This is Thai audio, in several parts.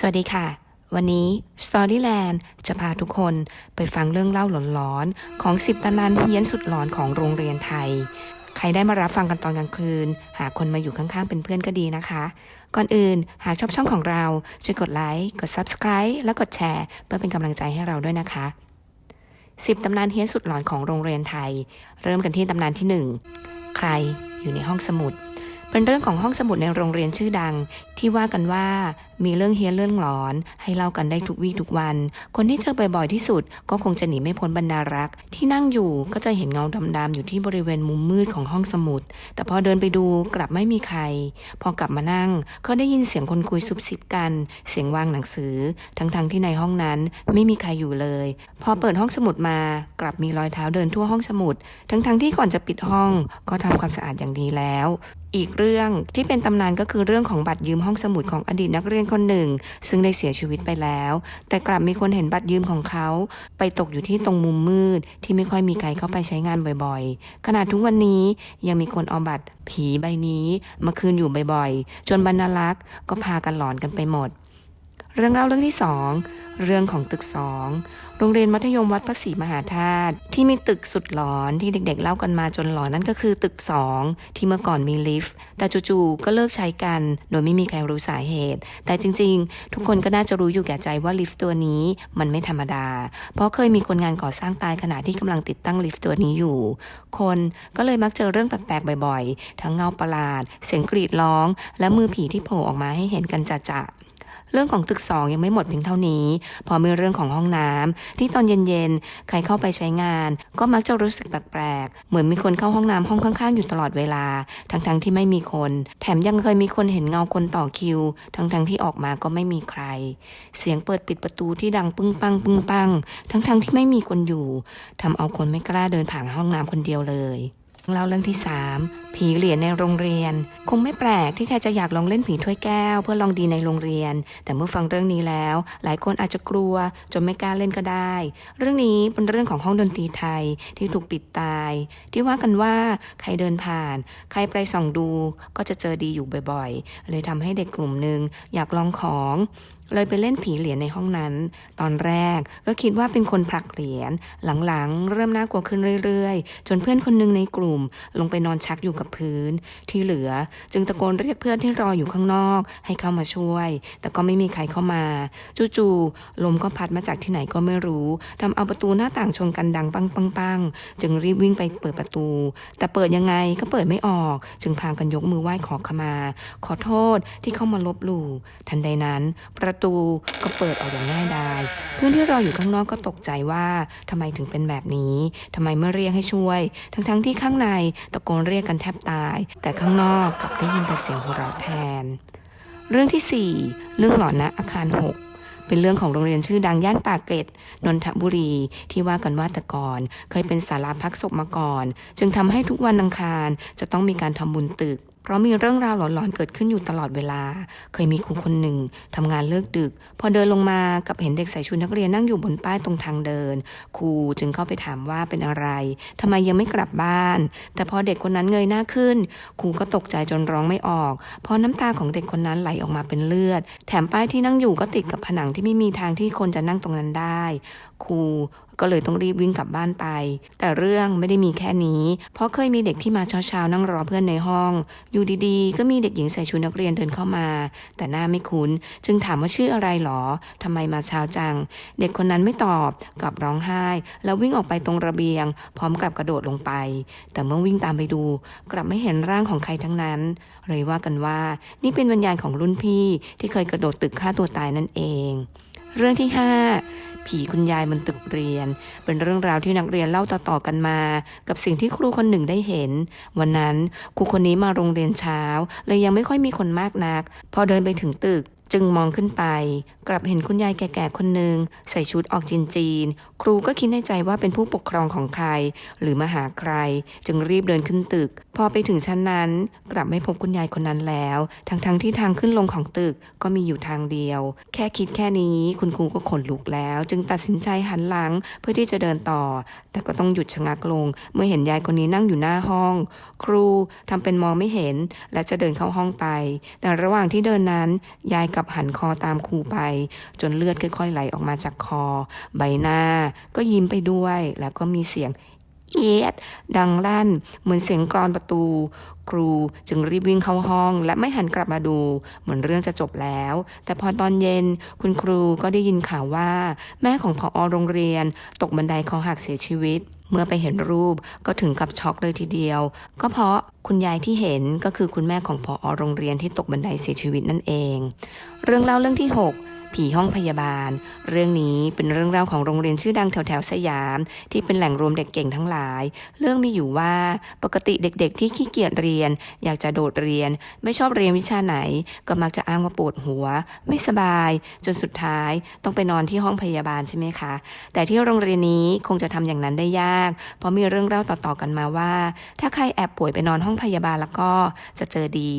สวัสดีค่ะ วันนี้ Storyland จะพาทุกคนไปฟังเรื่องเล่าหลอนๆ ของสิบตำนานเฮี้ยนสุดหลอนของโรงเรียนไทย ใครได้มารับฟังกันตอนกลางคืน หาคนมาอยู่ข้างๆ เป็นเพื่อนก็ดีนะคะ ก่อนอื่นหากชอบช่องของเรา ช่วยกดไลค์ กด Subscribe และกดแชร์ เพื่อเป็นกำลังใจให้เราด้วยนะคะสิบตำนานเฮี้ยนสุดหลอนของโรงเรียนไทย เริ่มกันที่ตำนานที่หนึ่งใครอยู่ในห้องสมุดเป็นเรื่องของห้องสมุดในโรงเรียนชื่อดัง ที่ว่ากันว่ามีเรื่องเฮี้ยนเรื่องหลอน ให้เล่ากันได้ทุกวี่ทุกวัน คนที่เจอบ่อยๆที่สุด ก็คงจะหนีไม่พ้นบรรดารัก ที่นั่งอยู่ก็จะเห็นเงาดำๆอยู่ที่บริเวณมุมมืดของห้องสมุด แต่พอเดินไปดูกลับไม่มีใคร พอกลับมานั่งก็ได้ยินเสียงคนคุยซุบซิบกัน เสียงวางหนังสือ ทั้งๆที่ในห้องนั้นไม่มีใครอยู่เลย พอเปิดห้องสมุดมากลับมีรอยเท้าเดินทั่วห้องสมุด ทั้งๆที่ก่อนจะปิดห้องก็ทำความสะอาดอย่างดีแล้ว อีกเรื่องที่เป็นตำนานก็คือเรื่องของบัตรยืมห้องสมุดของอดีตนักเรียนคนหนึ่ง ซึ่งได้เสียชีวิตไปแล้ว แต่กลับมีคนเห็นบัตรยืมของเขา ไปตกอยู่ที่ตรงมุมมืด ที่ไม่ค่อยมีใครเข้าไปใช้งานบ่อยๆ ขนาดทุกวันนี้ยังมีคนเอาบัตรผีใบนี้ มาคืนอยู่บ่อยๆ จนบรรลักษ์ก็พากันหลอนกันไปหมด เรื่องเล่าเรื่องที่สองเรื่องของตึกสองโรงเรียนมัธยมวัดพระศรีมหาธาตุที่มีตึกสุดหลอนที่เด็กๆเล่ากันมาจนหลอนนั่นก็คือตึกสองที่เมื่อก่อนมีลิฟต์แต่จู่ๆก็เลิกใช้กัน โดยไม่มีใครรู้สาเหตุ แต่จริงๆ ทุกคนก็น่าจะรู้อยู่แก่ใจว่าลิฟต์ตัวนี้มันไม่ธรรมดา เพราะเคยมีคนงานก่อสร้างตายขณะที่กำลังติดตั้งลิฟต์ตัวนี้อยู่ คนก็เลยมักเจอเรื่องแปลกๆบ่อยๆ ทั้งเงาประหลาด เสียงกรีดร้อง และมือผีที่โผล่ออกมาให้เห็นกันจะๆ เรื่องของตึกสองยังไม่หมดเพียงเท่านี้ พอมีเรื่องของห้องน้ำที่ตอนเย็นๆ ใครเข้าไปใช้งาน ก็มักจะรู้สึกแปลกๆ เหมือนมีคนเข้าห้องน้ำห้องข้างๆ อยู่ตลอดเวลา ทั้งๆที่ไม่มีคน แถมยังเคยมีคนเห็นเงาคนต่อคิว ทั้งๆที่ออกมาก็ไม่มีใคร เสียงเปิดปิดประตูที่ดังปึ้งปังปึ้งปังทั้งๆที่ไม่มีคนอยู่ทำเอาคนไม่กล้าเดินผ่านห้องน้ำคนเดียวเลย เล่าเรื่องที่ 3 ผีเหรียญในโรงเรียน คงไม่แปลกที่ใครจะอยากลองเล่นผีถ้วยแก้ว เพื่อลองดีในโรงเรียน แต่เมื่อฟังเรื่องนี้แล้ว หลายคนอาจจะกลัวจนไม่กล้าเล่นก็ได้ เรื่องนี้เป็นเรื่องของห้องดนตรีไทยที่ถูกปิดตาย ที่ว่ากันว่าใครเดินผ่าน ใครไปส่องดู ก็จะเจอดีอยู่บ่อยๆ เลยทำให้เด็กกลุ่มหนึ่งอยากลองของ เลยไปเล่นผีเหรียญในห้องนั้น ตอนแรกก็คิดว่าเป็นคนผลักเหรียญ หลังๆ เริ่มน่ากลัวขึ้นเรื่อยๆ จนเพื่อนคนหนึ่งในกลุ่ม ลงไปนอนชักอยู่กับพื้น ที่เหลือจึงตะโกนเรียกเพื่อนที่รออยู่ข้างนอก ให้เข้ามาช่วย แต่ก็ไม่มีใครเข้ามา จู่ๆ ลมก็พัดมาจากที่ไหนก็ไม่รู้ทำเอาประตูหน้าต่างชนกันดังปังปังปังๆจึงรีบวิ่งไปเปิดประตู แต่เปิดยังไงก็เปิดไม่ออก จึงพากันยกมือไหว้ขอขมา ขอโทษที่เข้ามาลบหลู่ ทันใดนั้นประตูก็เปิดออกอย่างง่ายดาย เพื่อนที่รออยู่ข้างนอกก็ตกใจว่าทำไมถึงเป็นแบบนี้ทำไมไม่เรียกให้ช่วย ทั้งๆที่ข้างในตะโกนเรียกกันแทบตาย แต่ข้างนอกกลับได้ยินแต่เสียงหัวเราะแทน เรื่องที่ 4 เรื่องหลอนณอาคาร 6เป็นเรื่องของโรงเรียนชื่อดังย่านปากเกร็ดนนทบุรี ที่ว่ากันว่าแต่ก่อน เคยเป็นศาลาพักศพมาก่อน จึงทำให้ทุกวันอังคารจะต้องมีการทำบุญตึก เพราะมีเรื่องราวหลอนๆเกิดขึ้นอยู่ตลอดเวลา เคยมีครูคนหนึ่งทำงานเลิกดึก พอเดินลงมากับเห็นเด็กใส่ชุดนักเรียนนั่งอยู่บนป้ายตรงทางเดิน ครูจึงเข้าไปถามว่าเป็นอะไรทำไมยังไม่กลับบ้าน แต่พอเด็กคนนั้นเงยหน้าขึ้น ครูก็ตกใจจนร้องไม่ออก เพราะน้ำตาของเด็กคนนั้นไหลออกมาเป็นเลือด แถมป้ายที่นั่งอยู่ก็ติดกับผนังที่ไม่มีทางที่คนจะนั่งตรงนั้นได้ครูก็เลยต้องรีบวิ่งกลับบ้านไป แต่เรื่องไม่ได้มีแค่นี้ เพราะเคยมีเด็กที่มาเช้าๆนั่งรอเพื่อนในห้อง อยู่ดีๆ ก็มีเด็กหญิงใส่ชุดนักเรียนเดินเข้ามา แต่หน้าไม่คุ้น จึงถามว่าชื่ออะไรหรอทำไมมาเช้าจัง เด็กคนนั้นไม่ตอบกลับร้องไห้ แล้ววิ่งออกไปตรงระเบียง พร้อมกับกระโดดลงไป แต่เมื่อวิ่งตามไปดู กลับไม่เห็นร่างของใครทั้งนั้น เลยว่ากันว่า นี่เป็นวิญญาณของรุ่นพี่ที่เคยกระโดดตึกฆ่าตัวตายนั่นเอง เรื่องที่ 5 ผีคุณยายบนตึกเรียน เป็นเรื่องราวที่นักเรียนเล่าต่อๆกันมา กับสิ่งที่ครูคนหนึ่งได้เห็น วันนั้นครูคนนี้มาโรงเรียนเช้า เลยยังไม่ค่อยมีคนมากนัก พอเดินไปถึงตึก จึงมองขึ้นไป กลับเห็นคุณยายแก่ๆคนหนึ่งใส่ชุดออกจีนจีนๆครูก็คิดในใจว่าเป็นผู้ปกครองของใคร หรือมาหาใคร จึงรีบเดินขึ้นตึก พอไปถึงชั้นนั้น กลับไม่พบคุณยายคนนั้นแล้ว ทั้งๆที่ทางขึ้นลงของตึกก็มีอยู่ทางเดียว แค่คิดแค่นี้คุณครูก็ขนลุกแล้ว จึงตัดสินใจหันหลังเพื่อที่จะเดินต่อ แต่ก็ต้องหยุดชะงักลง เมื่อเห็นยายคนนี้นั่งอยู่หน้าห้อง ครูทำเป็นมองไม่เห็น และจะเดินเข้าห้องไป แต่ระหว่างที่เดินนั้นยายกับหันคอตามครูไป จนเลือดค่อยๆไหลออกมาจากคอ ใบหน้า ก็ยิ้มไปด้วย แล้วก็มีเสียงเอียดดังลั่น เหมือนเสียงกรอนประตู ครูจึงรีบวิ่งเข้าห้อง และไม่หันกลับมาดู เหมือนเรื่องจะจบแล้ว แต่พอตอนเย็นคุณครูก็ได้ยินข่าวว่า แม่ของพอโรงเรียน ตกบันไดคอหักเสียชีวิต เมื่อไปเห็นรูปก็ถึงกับช็อกเลยทีเดียว ก็เพราะคุณยายที่เห็นก็คือคุณแม่ของพอโรงเรียนที่ตกบันไดเสียชีวิตนั่นเอง เรื่องเล่าเรื่องที่ 6 ผีห้องพยาบาล เรื่องนี้เป็นเรื่องราวของโรงเรียนชื่อดังแถวแถวสยาม ที่เป็นแหล่งรวมเด็กเก่งทั้งหลาย เรื่องมีอยู่ว่าปกติเด็กๆ ที่ขี้เกียจเรียน อยากจะโดดเรียน ไม่ชอบเรียนวิชาไหน ก็มักจะอ้างว่าปวดหัว ไม่สบาย จนสุดท้ายต้องไปนอนที่ห้องพยาบาลใช่ไหมคะ แต่ที่โรงเรียนนี้คงจะทำอย่างนั้นได้ยาก เพราะมีเรื่องเล่าต่อๆกันมาว่า ถ้าใครแอบป่วยไปนอนห้องพยาบาลแล้วก็จะเจอดี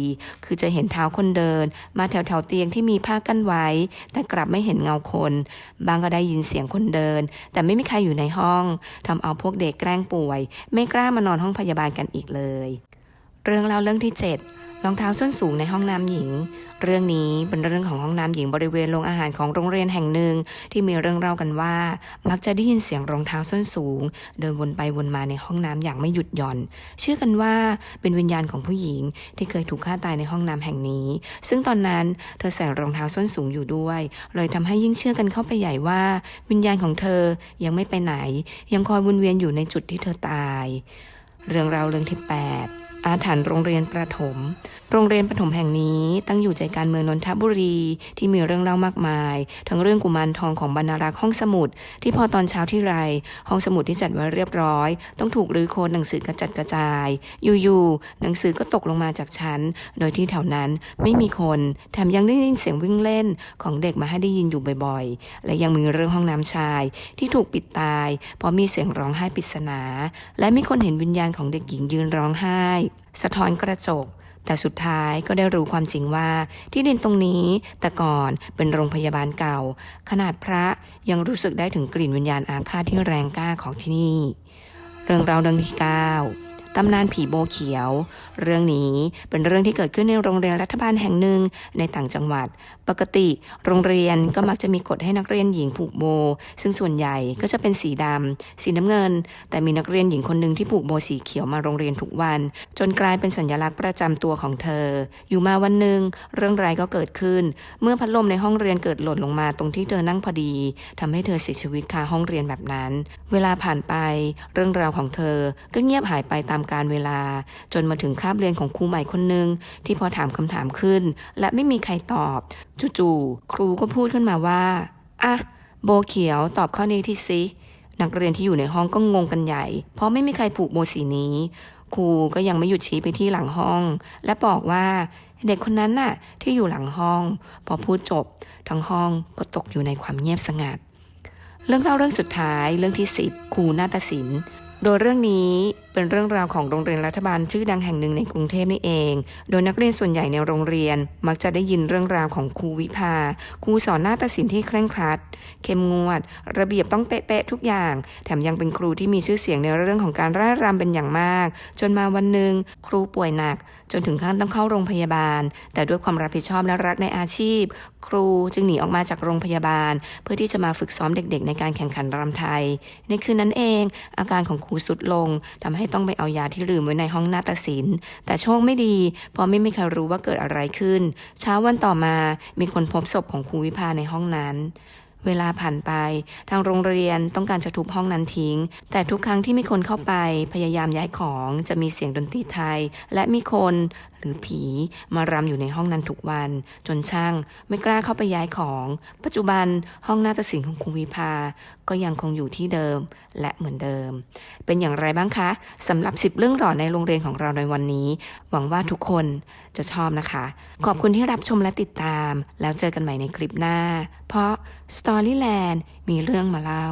คือจะเห็นเท้าคนเดิน มาแถวแถวๆเตียงที่มีผ้ากั้นไว้ แต่กลับไม่เห็นเงาคน บางก็ได้ยินเสียงคนเดิน แต่ไม่มีใครอยู่ในห้องทำเอาพวกเด็กแกล้งป่วย ไม่กล้ามานอนห้องพยาบาลกันอีกเลย เรื่องเล่าเรื่องที่ 7 รองเท้าส้นสูงในห้องน้ำหญิง เรื่องนี้เป็นเรื่องของห้องน้ำหญิงบริเวณโรงอาหารของโรงเรียนแห่งหนึ่ง ที่มีเรื่องเล่ากันว่า มักจะได้ยินเสียงรองเท้าส้นสูง เดินวนไปวนมาในห้องน้ำอย่างไม่หยุดหย่อน เชื่อกันว่าเป็นวิญญาณของผู้หญิงที่เคยถูกฆ่าตายในห้องน้ำแห่งนี้ ซึ่งตอนนั้นเธอใส่รองเท้าส้นสูงอยู่ด้วย เลยทำให้ยิ่งเชื่อกันเข้าไปใหญ่ว่า วิญญาณของเธอยังไม่ไปไหน ยังคอยวนเวียนอยู่ในจุดที่เธอตาย เรื่องราวเรื่องที่ 8 อาถรรพ์โรงเรียนประถม โรงเรียนประถมแห่งนี้ตั้งอยู่ใจกลารเมืองนนทบุรีที่มีเรื่องเล่ามากมาย ทั้งเรื่องกุมารทองของบรรณารักษ์ห้องสมุด ที่พอตอนเช้าที่ไร ห้องสมุดที่จัดไว้เรียบร้อย ต้องถูกรื้อโค้ดหนังสือกระจัดกระจาย อยู่ๆหนังสือก็ตกลงมาจากชั้น โดยที่แถวนั้นไม่มีคนแถมยังได้ยินเสียงวิ่งเล่นของเด็กมาให้ได้ยินอยู่บ่อยๆ และยังมีเรื่องห้องน้ำชายที่ถูกปิดตาย เพราะมีเสียงร้องไห้ปริศนา และมีคนเห็นวิญญาณของเด็กหญิงยืนร้องไห้ สะท้อนกระจก แต่สุดท้ายก็ได้รู้ความจริงว่าที่ดินตรงนี้แต่ก่อนเป็นโรงพยาบาลเก่า ขนาดพระยังรู้สึกได้ถึงกลิ่นวิญญาณอาฆาตที่แรงกล้าของที่นี่ เรื่องราวดังที่9 ตำนานผีโบเขียว เรื่องนี้เป็นเรื่องที่เกิดขึ้นในโรงเรียนรัฐบาลแห่งหนึ่งในต่างจังหวัด ปกติ โรงเรียนก็มักจะมีกฎให้นักเรียนหญิงผูกโบ ซึ่งส่วนใหญ่ก็จะเป็นสีดำสีน้ำเงิน แต่มีนักเรียนหญิงคนหนึ่งที่ผูกโบสีเขียวมาโรงเรียนทุกวัน จนกลายเป็นสัญลักษณ์ประจำตัวของเธอ อยู่มาวันหนึ่งเรื่องร้ายก็เกิดขึ้น เมื่อพัดลมในห้องเรียนเกิดหล่นลงมาตรงที่เธอนั่งพอดีทำให้เธอเสียชีวิตคาห้องเรียนแบบนั้น เวลาผ่านไป เรื่องราวของเธอก็เงียบหายไปตามกาลเวลา จนมาถึงคาบเรียนของครูใหม่คนหนึ่งที่พอถามคำถามขึ้น และไม่มีใครตอบจู่ๆครูก็พูดขึ้นมาว่าอะโบเขียวตอบข้อนี้ที่ซินักเรียนที่อยู่ในห้องก็งงกันใหญ่ เพราะไม่มีใครผูกโบสีนี้ ครูก็ยังไม่หยุดชี้ไปที่หลังห้อง และบอกว่าเด็กคนนั้นน่ะที่อยู่หลังห้อง พอพูดจบ ทั้งห้องก็ตกอยู่ในความเงียบสงัด เรื่องเล่าเรื่องสุดท้ายเรื่องที่ 10ครูนาฏศิลป์ โดยเรื่องนี้ เป็นเรื่องราวของโรงเรียนรัฐบาลชื่อดังแห่งหนึ่งในกรุงเทพนี่เอง โดยนักเรียนส่วนใหญ่ในโรงเรียน มักจะได้ยินเรื่องราวของครูวิภาครูสอนนาฏศิลป์ที่เคร่งครัด เข้มงวด ระเบียบต้องเป๊ะๆทุกอย่าง แถมยังเป็นครูที่มีชื่อเสียงในเรื่องของการร่ายรำเป็นอย่างมาก จนมาวันหนึ่งครูป่วยหนัก จนถึงขั้นต้องเข้าโรงพยาบาล แต่ด้วยความรับผิดชอบและรักในอาชีพ ครูจึงหนีออกมาจากโรงพยาบาล เพื่อที่จะมาฝึกซ้อมเด็ก ๆ ในการแข่งขันรำไทย ในคืนนั้นเอง อาการของครูสุดลงทำให้ต้องไปเอายาที่ลืมไว้ในห้องนาฏศิลป์ แต่โชคไม่ดี เพราะไม่มีใครรู้ว่าเกิดอะไรขึ้น เช้าวันต่อมามีคนพบศพของครูวิภาในห้องนั้นเวลาผ่านไป ทางโรงเรียนต้องการจะทุบห้องนั้นทิ้ง แต่ทุกครั้งที่มีคนเข้าไปพยายามย้ายของจะมีเสียงดนตรีไทย และมีคนหรือผีมารำอยู่ในห้องนั้นทุกวัน จนช่างไม่กล้าเข้าไปย้ายของ ปัจจุบันห้องนาฏศิลป์ของครูวิภา ก็ยังคงอยู่ที่เดิมและเหมือนเดิม เป็นอย่างไรบ้างคะสำหรับ 10 เรื่องหลอนในโรงเรียนของเราในวันนี้ หวังว่าทุกคนจะชอบนะคะ ขอบคุณที่รับชมและติดตาม แล้วเจอกันใหม่ในคลิปหน้า เพราะ Storyland มีเรื่องมาเล่า